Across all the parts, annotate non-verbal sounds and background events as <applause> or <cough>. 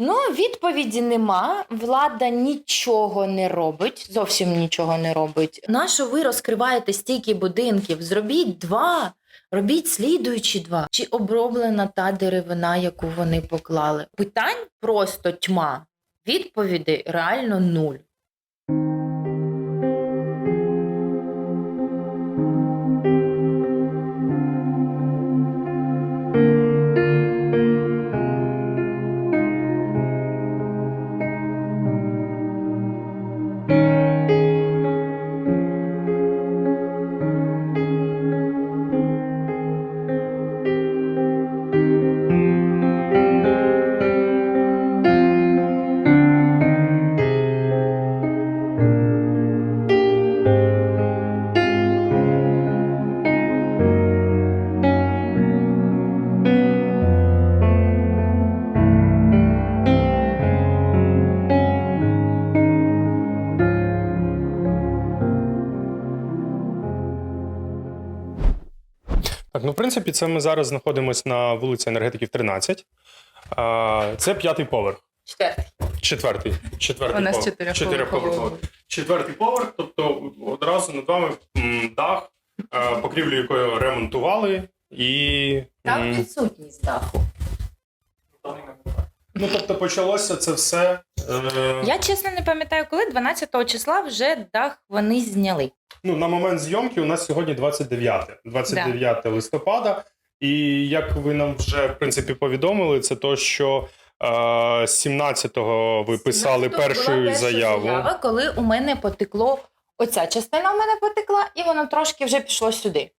Ну, відповіді нема. Влада нічого не робить, зовсім нічого не робить. Нащо ви розкриваєте стільки будинків? Зробіть два, робіть слідуючі два. Чи оброблена та деревина, яку вони поклали? Питань просто тьма. Відповіді реально нуль. Це ми зараз знаходимося на вулиці енергетиків 13. А, Це п'ятий поверх. Четвертий. Четвертий. Четвертий У нас поверх. Чотирьохповерховий. Четвертий поверх, тобто одразу над вами дах, е, покрівлю якої ремонтували, і. Там відсутність даху. Ну, тобто почалося це все. Е, Я чесно не пам'ятаю, коли 12 числа вже дах вони зняли. Ну, на момент зйомки у нас сьогодні 29, 29 листопада. І як ви нам вже в принципі повідомили, це то, що е, 17-го ви писали 17-го була першу перша заяву. заява, коли у мене потекло. Оця частина у мене потекла, і воно трошки вже пішло сюди.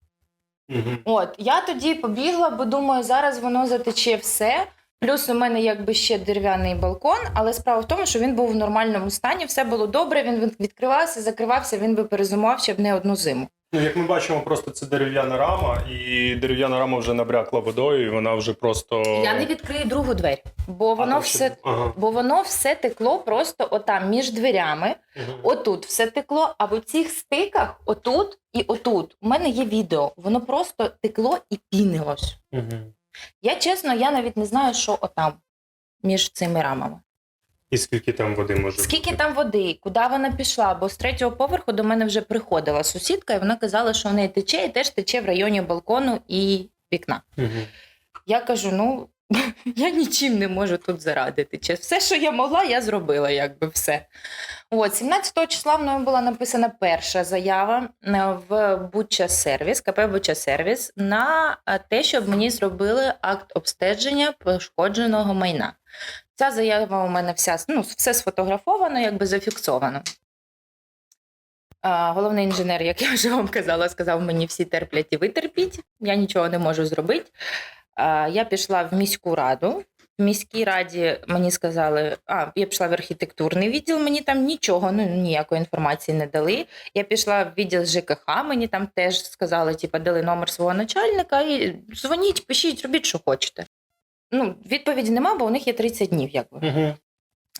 Мгм. От я тоді побігла, бо думаю, зараз воно затече все. Плюс у мене якби ще дерев'яний балкон, але справа в тому, що він був в нормальному стані, все було добре. Він відкривався, закривався, він би перезимував ще б не одну зиму. Ну, як ми бачимо, просто це дерев'яна рама, і дерев'яна рама вже набрякла водою, і вона вже просто. Я не відкрию другу двері, бо воно ще- все. Ага. Бо воно все текло просто отам між дверями. Мгм. Отут все текло, а в цих стиках, отут і отут, у мене є відео. Воно просто текло і пінилось. Мгм. Я чесно, я навіть не знаю, що отам між цими рамами. І скільки там води може Скільки бути? там води, куди вона пішла? Бо з третього поверху до мене вже приходила сусідка, і вона казала, що в неї тече, і теж тече в районі балкону і вікна. Угу. Я кажу: ну я нічим не можу тут зарадити. Все, що я могла, я зробила, якби все. От, 17 числа мною була написана перша заява е, в Буча Сервіс, КП Буча Сервіс, на е, те, щоб мені зробили акт обстеження пошкодженого майна. Ця заява у мене вся ну, все сфотографовано, якби зафіксовано. А, Головний інженер, як я вже вам казала, сказав мені всі терплять і витерпіть. Я нічого не можу зробити. Я пішла в міську раду. В міській раді мені сказали, а я пішла в архітектурний відділ, мені там нічого, ну ніякої інформації не дали. Я пішла в відділ ЖКХ, мені там теж сказали, типу, дали номер свого начальника і дзвоніть, пишіть, робіть, що хочете. Ну, відповіді нема, бо у них є 30 днів, якби. Мгм.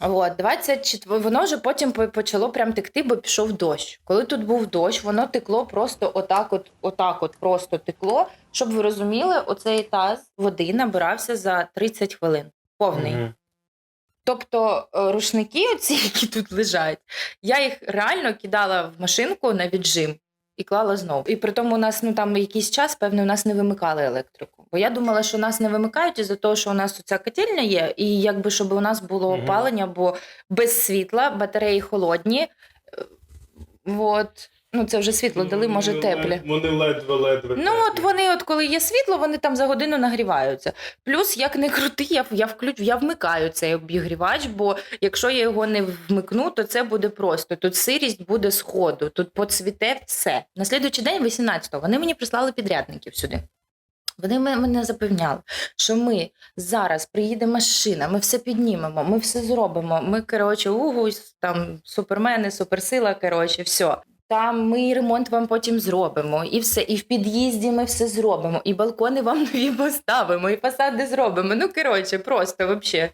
От, 24, воно вже потім почало прям текти, бо пішов дощ. Коли тут був дощ, воно текло просто отак, от, отак, от просто текло. Щоб ви розуміли, оцей таз води набирався за 30 хвилин. Повний. Мгм. Тобто е, рушники, оці, які тут лежать, я їх реально кидала в машинку на віджим і клала знову. І при тому у нас ну там якийсь час, певно, у нас не вимикали електрику. Бо я думала, що нас не вимикають із-за того, що у нас ця котельня є, і якби щоб у нас було опалення, бо без світла, батареї холодні. Е, От. Ну, це вже світло дали, може, Вони теплі. Вони ледве-ледве. Ну, от вони, от коли є світло, вони там за годину нагріваються. Плюс, як не крути, я, я, включ, я вмикаю цей обігрівач, бо якщо я його не вмикну, то це буде просто. Тут сирість буде з ходу, тут поцвіте все. На слідуючий день, 18-го, вони мені прислали підрядників сюди. Вони мене запевняли, що ми зараз приїде машина, ми все піднімемо, ми все зробимо. Ми, коротше, угу, там супермени, суперсила, коротше, все. Там ми ремонт вам потім зробимо, і все, і в під'їзді ми все зробимо, і балкони вам <laughs> нові поставимо, і фасади зробимо. Ну, коротше, просто взагалі.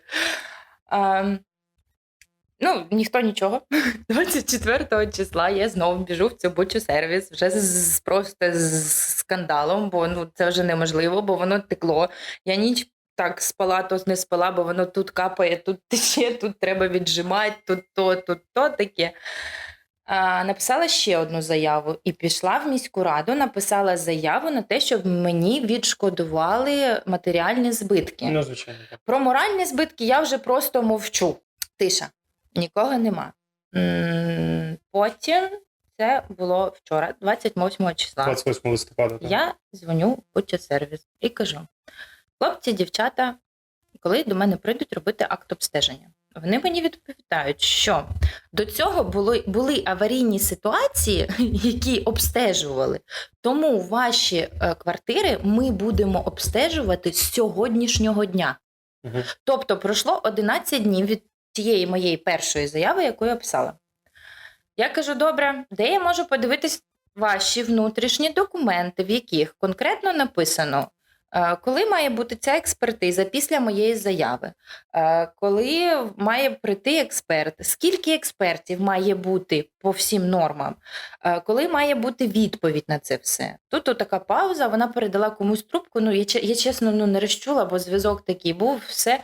Ну, ніхто нічого. <laughs> 24 числа я знову біжу в цю бучу сервіс вже з, з- просто з скандалом, бо ну, це вже неможливо, бо воно текло. Я ніч так спала, то не спала, бо воно тут капає, тут тече, тут треба віджимати, тут то, тут то таке. Написала ще одну заяву і пішла в міську раду, написала заяву на те, щоб мені відшкодували матеріальні збитки. Ну, звичайно. Про моральні збитки я вже просто мовчу. Тиша, нікого нема. Потім це було вчора, 28 числа. 28 листопада. так. Я дзвоню в сервіс і кажу: хлопці, дівчата, коли до мене прийдуть робити акт обстеження, вони мені відповідають, що до цього були, були аварійні ситуації, <laughs> які обстежували. Тому ваші е, квартири ми будемо обстежувати з сьогоднішнього дня. Мгм. Тобто пройшло 11 днів від тієї моєї першої заяви, яку я писала. Я кажу: добре, де я можу подивитись ваші внутрішні документи, в яких конкретно написано, коли має бути ця експертиза після моєї заяви, Е, коли має прийти експерт, скільки експертів має бути по всім нормам, Е, коли має бути відповідь на це все. Тут така пауза, вона передала комусь трубку. Ну, я, я чесно ну, не розчула, бо зв'язок такий був, все.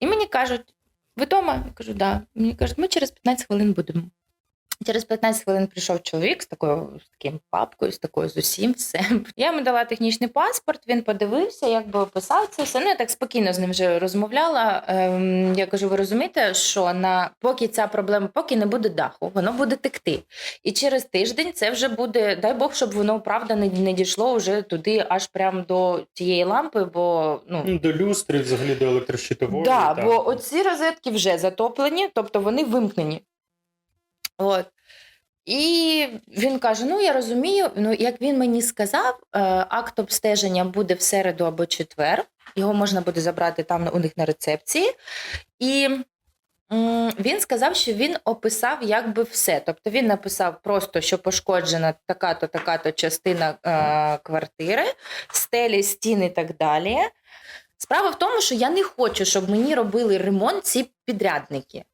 І мені кажуть: ви вдома? Я кажу, да. Мені кажуть, ми через 15 хвилин будемо. Через 15 хвилин прийшов чоловік з такою з таким папкою, з такою з усім все. Я йому дала технічний паспорт, він подивився, якби описав це все. Ну, я так спокійно з ним вже розмовляла. Ем, я кажу: ви розумієте, що на поки ця проблема, поки не буде даху, воно буде текти. І через тиждень це вже буде, дай Бог, щоб воно правда не, не дійшло вже туди, аж прямо до тієї лампи, бо ну. Ну, До люстри, взагалі до електрощитової. Да, так. бо оці розетки вже затоплені, тобто вони вимкнені. От. І він каже: Ну, я розумію, ну як він мені сказав, е, акт обстеження буде в середу або четвер. Його можна буде забрати там у них на рецепції. І він сказав, що він описав якби все. Тобто він написав просто, що пошкоджена така-то, така-то частина е, квартири, стелі, стіни і так далі. Справа в тому, що я не хочу, щоб мені робили ремонт ці підрядники.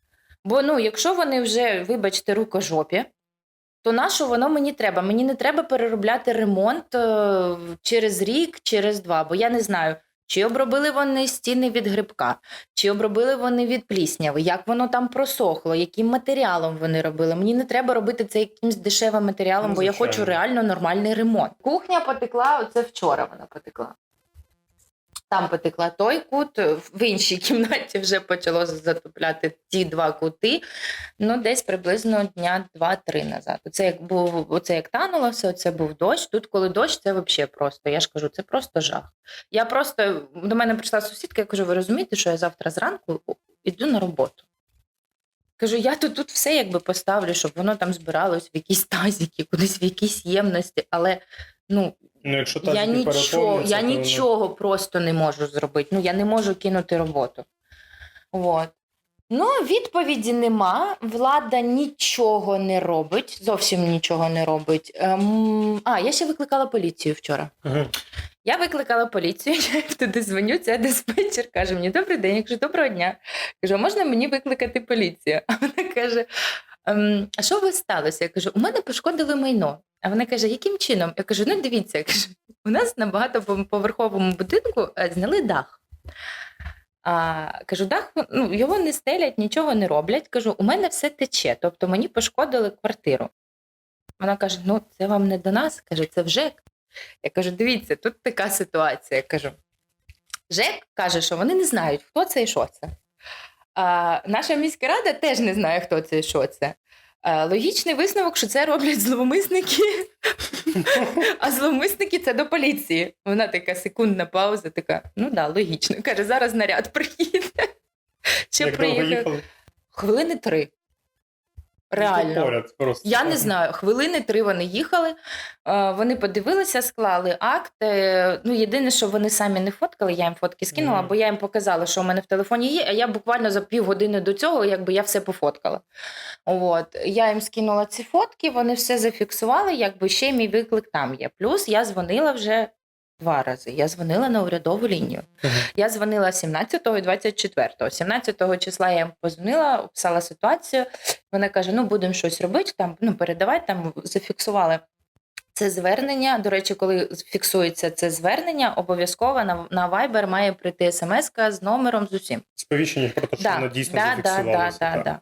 Бо ну, якщо вони вже, вибачте, рукожопі, то на що воно мені треба? Мені не треба переробляти ремонт е, через рік, через два, бо я не знаю, чи обробили вони стіни від грибка, чи обробили вони від плісняви, як воно там просохло, яким матеріалом вони робили. Мені не треба робити це якимось дешевим матеріалом, Ну, бо я хочу реально нормальний ремонт. Кухня потекла, оце вчора вона потекла. Там потекла той кут, в іншій <laughs> кімнаті вже почало затопляти ті два кути. Ну, десь приблизно дня два-три назад. Оце як був, оце як тануло все, це був дощ. Тут, коли дощ, це взагалі просто. Я ж кажу, це просто жах. Я просто до мене прийшла сусідка, я кажу, ви розумієте, що я завтра зранку йду на роботу. Кажу, я тут, тут все якби поставлю, щоб воно там збиралось в якісь тазики, кудись в якісь ємності, але ну Ну, якщо я тазики нічого, я то вони- нічого просто не можу зробити. Ну, я не можу кинути роботу. От. Ну, відповіді нема. Влада нічого не робить, зовсім нічого не робить. Ем, а, я ще викликала поліцію вчора. Мгм. Я викликала поліцію, <laughs> я туди дзвоню, ця диспетчер каже мені: добрий день, я кажу, доброго дня. Кажу, можна мені викликати поліцію? <laughs> А вона каже: «Ем, а що у вас сталося? Я кажу, у мене пошкодили майно. А вона каже, яким чином? Я кажу, ну дивіться, я кажу, у нас на багатоповерховому будинку е, зняли дах. А, кажу, дах, ну, його не стелять, нічого не роблять. Кажу, у мене все тече, тобто мені пошкодили квартиру. Вона каже: ну, це вам не до нас, каже, це в ЖЕК. Я кажу, дивіться, тут така ситуація. Я кажу, ЖЕК каже, що вони не знають, хто це і що це. А, наша міська рада теж не знає, хто це і що це. А, логічний висновок, що це роблять зловмисники, а зловмисники це до поліції. Вона така секундна пауза, така, ну да, логічно. Каже, зараз наряд приїде. Ще приїхав. Хвилини три. Ну, Реально. поряд просто. Я не знаю, хвилини три вони їхали. е, Вони подивилися, склали акт. Е, Ну, єдине, що вони самі не фоткали, я їм фотки скинула, Мгм. бо я їм показала, що у мене в телефоні є, а я буквально за півгодини до цього, якби я все пофоткала. От. Я їм скинула ці фотки, вони все зафіксували, якби ще мій виклик там є. Плюс я дзвонила вже два рази. Я дзвонила на урядову лінію. Мгм. Я дзвонила 17 і 24. 17 числа я їм позвонила, описала ситуацію. Вона каже: ну будемо щось робити, там ну передавай, там зафіксували. Це звернення. До речі, коли фіксується це звернення, обов'язково на, на Viber має прийти смс з номером з усім. Сповіщення про те, що воно дійсно да, да, зафіксувалося. да, да.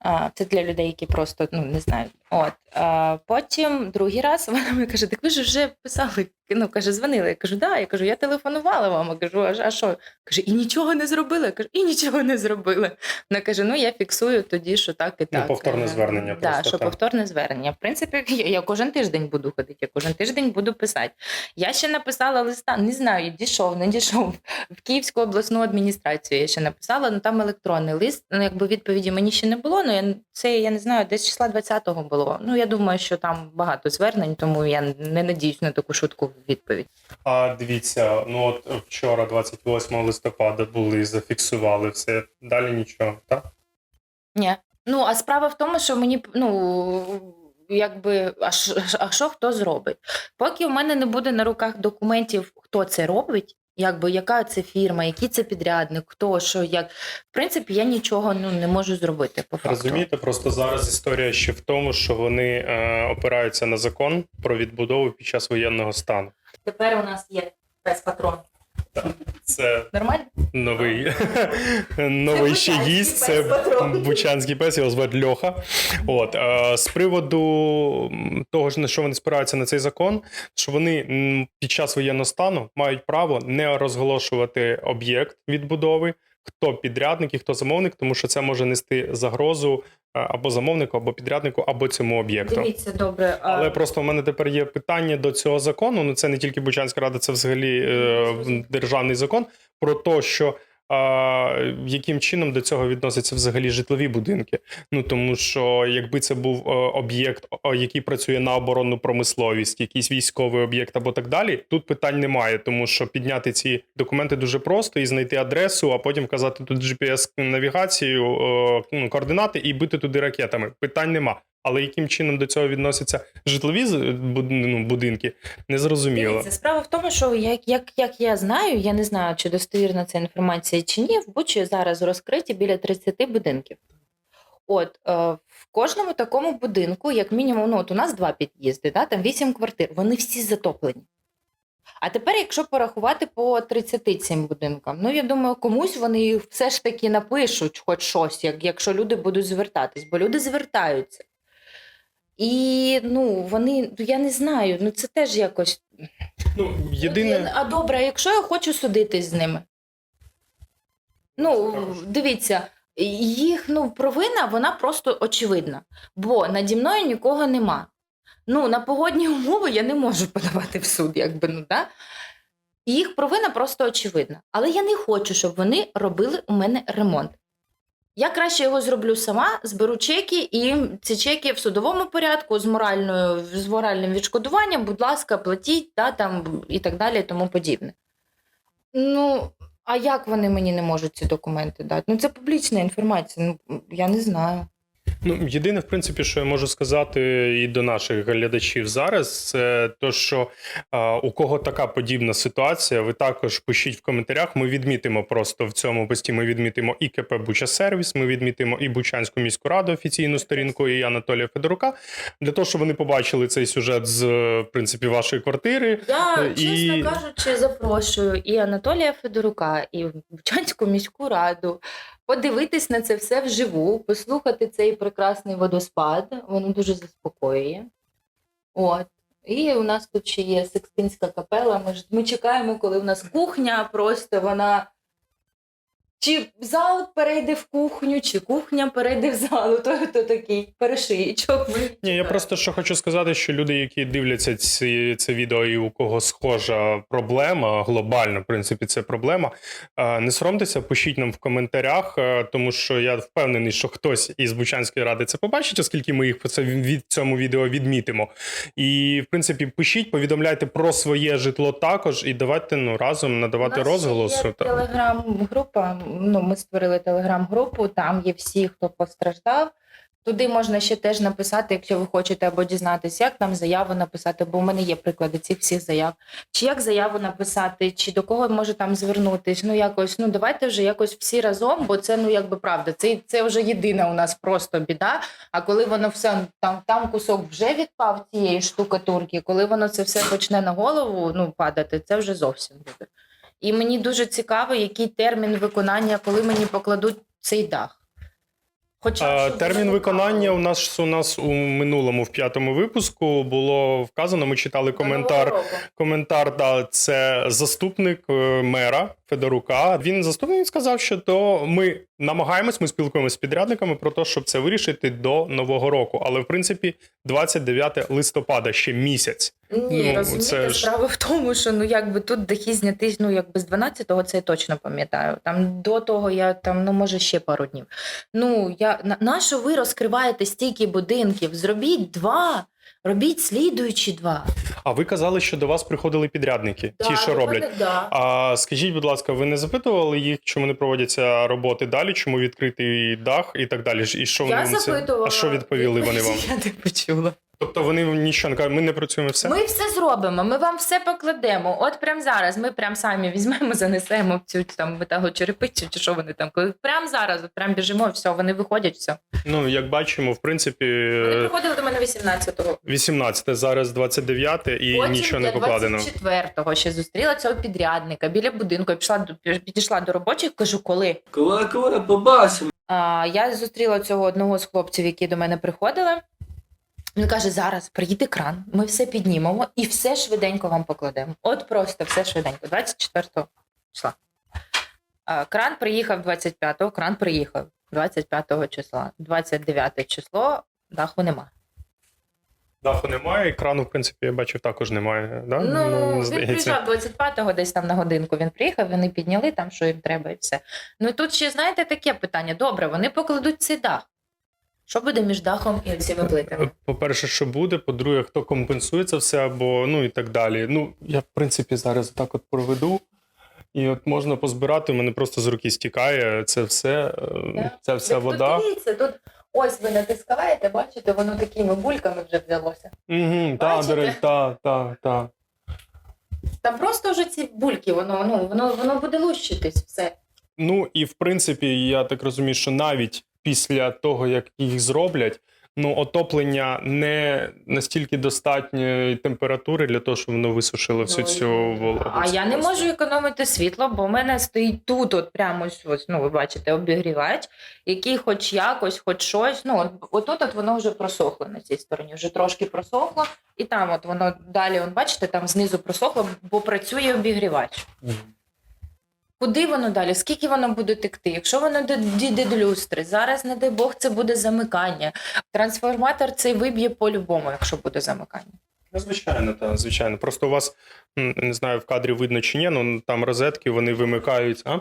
А, це для людей, які просто ну, не знають. От. А, потім другий раз вона мені каже: так ви ж вже писали. Ну, каже, дзвонили. Я кажу, да. Я кажу, я телефонувала вам. Я кажу, а, а що? Каже, і нічого не зробили. Я кажу, і нічого не зробили. Вона каже: ну я фіксую тоді, що так і Ну, повторне Е, звернення Да, просто, що так. повторне звернення. В принципі, я, я кожен тиждень буду ходити, я кожен тиждень буду писати. Я ще написала листа, не знаю, дійшов, не дійшов в Київську обласну адміністрацію. Я ще написала, ну там електронний лист. Ну, якби відповіді мені ще не було. Ну я це я не знаю, десь числа 20-го було. Ну я думаю, що там багато звернень, тому я не надіюсь на таку швидку відповідь. А дивіться, ну от вчора, 28 листопада, були зафіксували все. Далі нічого, так? Ні. Ну а справа в тому, що мені ну. Якби а що, а що хто зробить? Поки в мене не буде на руках документів, хто це робить, якби яка це фірма, який це підрядник, хто що, як в принципі, я нічого ну не можу зробити. По факту. Розумієте, просто зараз історія ще в тому, що вони е, опираються на закон про відбудову під час воєнного стану. Тепер у нас є пес Це Нормально? новий, <laughs> новий ще гість. Це бучанський пес, його звати Льоха. От е, з приводу того, ж, на що вони спираються на цей закон, що вони під час воєнного стану мають право не розголошувати об'єкт відбудови, хто підрядник і хто замовник, тому що це може нести загрозу е, або замовнику, або підряднику, або цьому об'єкту. Дивіться, добре. а- Але просто в мене тепер є питання до цього закону. Ну це не тільки Бучанська рада, це взагалі е, державний закон про те, що. А, яким чином до цього відносяться взагалі житлові будинки? Ну тому що якби це був е, об'єкт, який працює на оборонну промисловість, якийсь військовий об'єкт або так далі, тут питань немає, тому що підняти ці документи дуже просто і знайти адресу, а потім вказати тут GPS навігацію, е, ну, координати і бити туди ракетами. Питань нема. Але яким чином до цього відносяться житлові ну, будинки, не зрозуміло. Дивіться, справа в тому, що як, як, як я знаю, я не знаю, чи достовірна ця інформація чи ні, в Бучі зараз розкриті біля 30 будинків. От е, в кожному такому будинку, як мінімум, ну от у нас два під'їзди, да, там 8 квартир, вони всі затоплені. А тепер, якщо порахувати по 30 цим будинкам, ну я думаю, комусь вони все ж таки напишуть хоч щось, як, якщо люди будуть звертатись, бо люди звертаються. І ну, вони, ну, я не знаю, ну це теж якось Ну, єдине, А добре, якщо я хочу судитись з ними? Ну, дивіться, їх ну, провина вона просто очевидна, бо наді мною нікого нема. Ну, на погодні умови я не можу подавати в суд, якби ну да. Їх провина просто очевидна. Але я не хочу, щоб вони робили у мене ремонт. Я краще його зроблю сама, зберу чеки, і ці чеки в судовому порядку з моральною з моральним відшкодуванням, будь ласка, платіть, та, там, і так далі, і тому подібне. Ну, а як вони мені не можуть ці документи дати? Ну, це публічна інформація. Ну, я не знаю. Ну, єдине, в принципі, що я можу сказати і до наших глядачів зараз, це то, що а, у кого така подібна ситуація, ви також пишіть в коментарях. Ми відмітимо просто в цьому пості. Ми відмітимо і КП Буча Сервіс, ми відмітимо і Бучанську міську раду офіційну сторінку, і Анатолія Федорука, для того, щоб вони побачили цей сюжет з в принципі вашої квартири. Я, Е, і- чесно кажучи, запрошую і Анатолія Федорука, і Бучанську міську раду подивитись на це все вживу, послухати цей прекрасний водоспад. Воно дуже заспокоює. От. І у нас тут ще є Секстинська капела. Ми ж ми чекаємо, коли у нас кухня просто вона. Чи зал перейде в кухню, чи кухня перейде в зал, <laughs> то, то такий перешиєчок. Ні, я просто що хочу сказати, що люди, які дивляться ці, це відео, і у кого схожа проблема, глобально, в принципі, це проблема. Не соромтеся, пишіть нам в коментарях, тому що я впевнений, що хтось із Бучанської ради це побачить, оскільки ми їх по це від цьому відео відмітимо. І в принципі, пишіть, повідомляйте про своє житло також, і давайте ну разом надавати У нас. Є телеграм-група. Ну, ми створили телеграм-групу. Там є всі, хто постраждав. Туди можна ще теж написати, якщо ви хочете або дізнатися, як там заяву написати, бо в мене є приклади цих всіх заяв. Чи як заяву написати, чи до кого може там звернутись. Ну якось, ну давайте вже якось всі разом, бо це ну якби правда. Це, це вже єдина у нас просто біда. А коли воно все там, там кусок вже відпав цієї штукатурки, коли воно це все почне на голову ну, падати, це вже зовсім буде. І мені дуже цікаво, який термін виконання, коли мені покладуть цей дах. Хоча А, термін виконання у нас у нас у минулому в п'ятому випуску було вказано. Ми читали коментар. Коментар да, це заступник е, мера Федорука. Він заступник сказав, що то ми намагаємось, ми спілкуємося з підрядниками про те, щоб це вирішити до нового року. Але в принципі, 29 листопада ще місяць. Ні, Ну, розумієте, це ж- справа в тому, що ну якби тут дахи зняти, ну якби з 12-го це я точно пам'ятаю. Там до того я там, ну може ще пару днів. Ну я на, на що ви розкриваєте стільки будинків? Зробіть два, робіть слідуючі два. А ви казали, що до вас приходили підрядники, ті, що роблять. мене, да. А скажіть, будь ласка, ви не запитували їх, чому не проводяться роботи далі, чому відкритий дах і так далі? І що Я вони вам це- А що відповіли вони вам? Я не почула. Тобто вони нічого не кажуть, ми не працюємо все. Ми все зробимо, ми вам все покладемо. От прямо зараз ми прямо самі візьмемо, занесемо в цю там металочерепицю, чи що вони там. Коли прямо зараз, от прямо біжимо, все, вони виходять, все. Ну як бачимо, в принципі, Вони е, приходили до мене 18-го. 18 зараз 29 і Потім нічого не покладено. 24-го ще зустріла цього підрядника біля будинку. Я пішла до підійшла до робочих, кажу, коли. Коли, коли побачимо. А, я зустріла цього одного з хлопців, які до мене приходили. Він каже: зараз приїде кран, ми все піднімемо і все швиденько вам покладемо. От просто все швиденько, 24 числа. Кран приїхав 25-го, кран приїхав 25 числа. 29 число даху нема. Даху немає, екрану, в принципі, я бачив, також немає. Да? Ну, він здається. приїжджав 25-го, десь там на годинку він приїхав, вони підняли там, що їм треба, і все. Ну тут ще, знаєте, таке питання. Добре, вони покладуть цей дах. Що буде між дахом і цими плитами? По-перше, що буде, по-друге, хто компенсує це все, або ну і так далі. Ну, я, в принципі, зараз так от проведу. І от можна позбирати, у мене просто з руки стікає це все, е, Да. ця вся Так, вода. Тут дивіться, тут ось ви натискаєте, бачите, воно такими бульками вже взялося. Угу, та, Бачите? до речі, та, та, та. Там просто вже ці бульки, воно, ну, воно, воно буде лущитись все. Ну і в принципі, я так розумію, що навіть після того, як їх зроблять, ну отоплення не настільки достатньої температури для того, щоб воно висушило всю Ну, цю вологу. А я не можу економити світло, бо в мене стоїть тут, от прямо ось, ось, ну ви бачите, обігрівач, який хоч якось, хоч щось. Ну, от, отут от воно вже просохло на цій стороні, вже трошки просохло, і там от воно далі, от, бачите, там знизу просохло, бо працює обігрівач. Куди воно далі? Скільки воно буде текти? Якщо воно дійде до люстри, зараз, не дай Бог, це буде замикання. Трансформатор цей виб'є по-любому, якщо буде замикання. Ну, звичайно, так, звичайно. Просто у вас не знаю, в кадрі видно чи ні, ну там розетки вони вимикаються.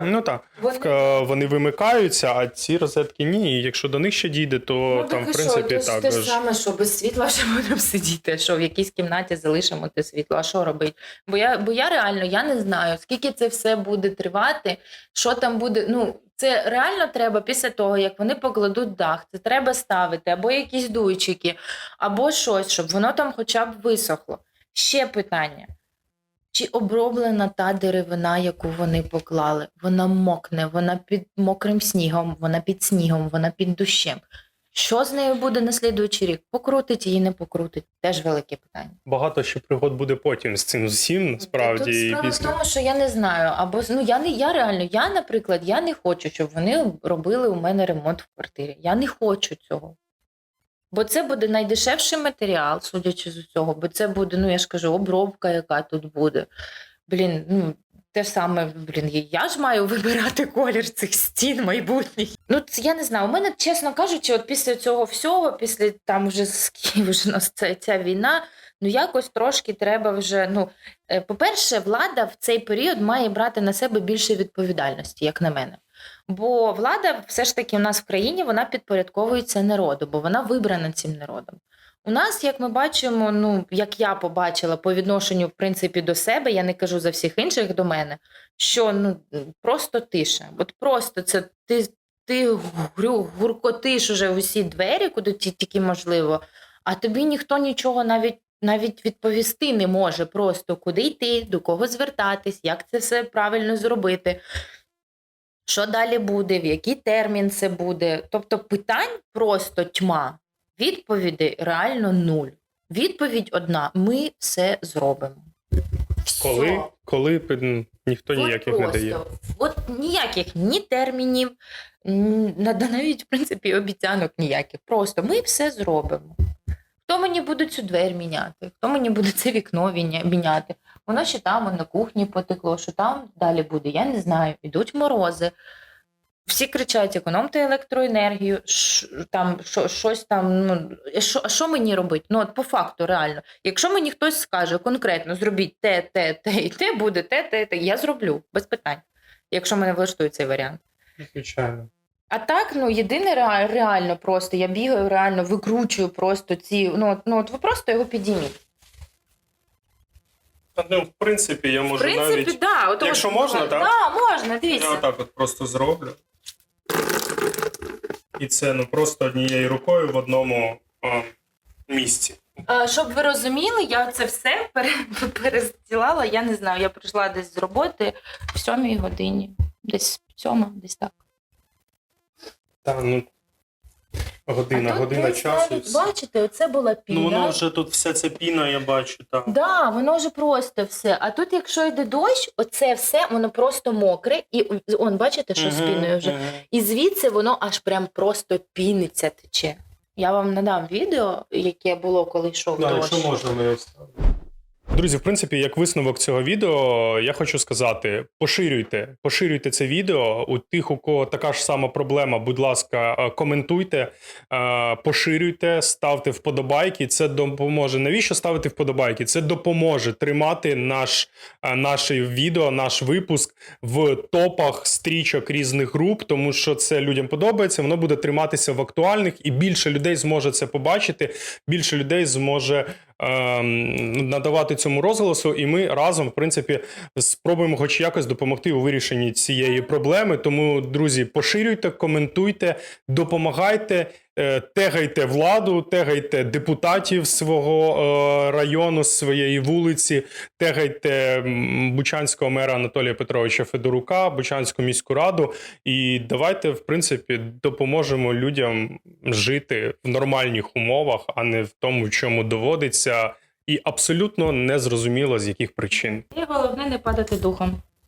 Ну так. Вони... Е, Вони вимикаються, а ці розетки ні. І якщо до них ще дійде, то Ну, там, так в принципі, що? Ж- те ж саме, що без світла <laughs> ще будемо сидіти, що в якійсь кімнаті залишимо те світло. А що робити? Бо я, бо я реально я не знаю, скільки це все буде тривати, що там буде. Ну, це реально треба після того, як вони покладуть дах, це треба ставити або якісь дуйчики, або щось, щоб воно там хоча б висохло. Ще питання. Чи оброблена та деревина, яку вони поклали? Вона мокне, вона під мокрим снігом, вона під снігом, вона під дощем. Що з нею буде на слідуючий рік? Покрутить її, не покрутить? Теж велике питання. Багато ще пригод буде потім з цим всім, насправді. Тут і справа в тому, що я не знаю. Або ну я не я реально, я, наприклад, я не хочу, щоб вони робили у мене ремонт в квартирі. Я не хочу цього. Бо це буде найдешевший матеріал, судячи з усього, бо це буде, ну я ж кажу, обробка, яка тут буде. Блін, ну те ж саме, блін, я ж маю <laughs> вибирати колір цих стін майбутніх. Ну, це я не знаю. У мене, чесно кажучи, от після цього всього, після там вже скільки вже у нас ця, ця війна, ну якось трошки треба вже. Ну, е, по-перше, влада в цей період має брати на себе більше відповідальності, як на мене. Бо влада все ж таки у нас в країні вона підпорядковується народу, бо вона вибрана цим народом. У нас, як ми бачимо, ну як я побачила по відношенню в принципі до себе, я не кажу за всіх інших до мене, що ну просто тиша. От просто це ти, ти гуркотиш уже в усі двері, куди ті- тільки можливо, а тобі ніхто нічого навіть. Навіть відповісти не може просто куди йти, до кого звертатись, як це все правильно зробити, що далі буде, в який термін це буде. Тобто питань просто тьма, відповідей реально нуль. Відповідь одна: ми все зробимо. Все. Коли, коли ніхто От ніяких не дає. От ніяких ні термінів, навіть в принципі обіцянок ніяких. Просто ми все зробимо. Хто мені буде цю двері міняти? Хто мені буде це вікно міняти? Воно ще там на кухні потекло, що там далі буде, я не знаю. Ідуть морози. Всі кричать: економте електроенергію, там що- щось там. Ну що, а що мені робити? Ну от по факту, реально. Якщо мені хтось скаже конкретно зробіть те, те, те і те, буде те, те, те, я зроблю без питань, якщо мене влаштує цей варіант. Звичайно. А так, ну єдине реа- реально просто, я бігаю, реально викручую просто ці. Ну, ну от ви просто його підійміть. Ну, в принципі, я В можу принципі, навіть. да, от, Якщо от, можна, так? так? Да, можна, Я дивіться. отак от просто зроблю. І це ну просто однією рукою в одному а, місці. Е, Щоб ви розуміли, я це все пере- <laughs> перестілала. Я не знаю, я прийшла десь з роботи в сьомій годині. Десь в сьома, десь так. Та, ну, година, А тут година десь часу. навіть, бачите, оце була піна. Ну воно вже тут вся ця піна, я бачу, так. Да, воно вже просто все. А тут, якщо йде дощ, оце все воно просто мокре, і он, бачите, що з піною вже. І звідси воно аж прям просто піниться тече. Я вам надам відео, яке було, коли йшов Да, дощ. якщо можна, ми оставимо. Друзі, в принципі, як висновок цього відео, я хочу сказати: поширюйте, поширюйте це відео. У тих, у кого така ж сама проблема, будь ласка, е, коментуйте, е, поширюйте, ставте вподобайки. Це допоможе. Навіщо ставити вподобайки? Це допоможе тримати наш, е, наше відео, наш випуск в топах стрічок різних груп, тому що це людям подобається. Воно буде триматися в актуальних, і більше людей зможе це побачити. Більше людей зможе надавати цьому розголосу, і ми разом, в принципі, спробуємо хоч якось допомогти у вирішенні цієї проблеми. Тому, друзі, поширюйте, коментуйте, допомагайте. Е, Тегайте владу, тегайте депутатів свого е, району, своєї вулиці, тегайте бучанського мера Анатолія Петровича Федорука, Бучанську міську раду. І давайте, в принципі, допоможемо людям жити в нормальних умовах, а не в тому, чому доводиться, і абсолютно незрозуміло з яких причин. І головне не падати духом.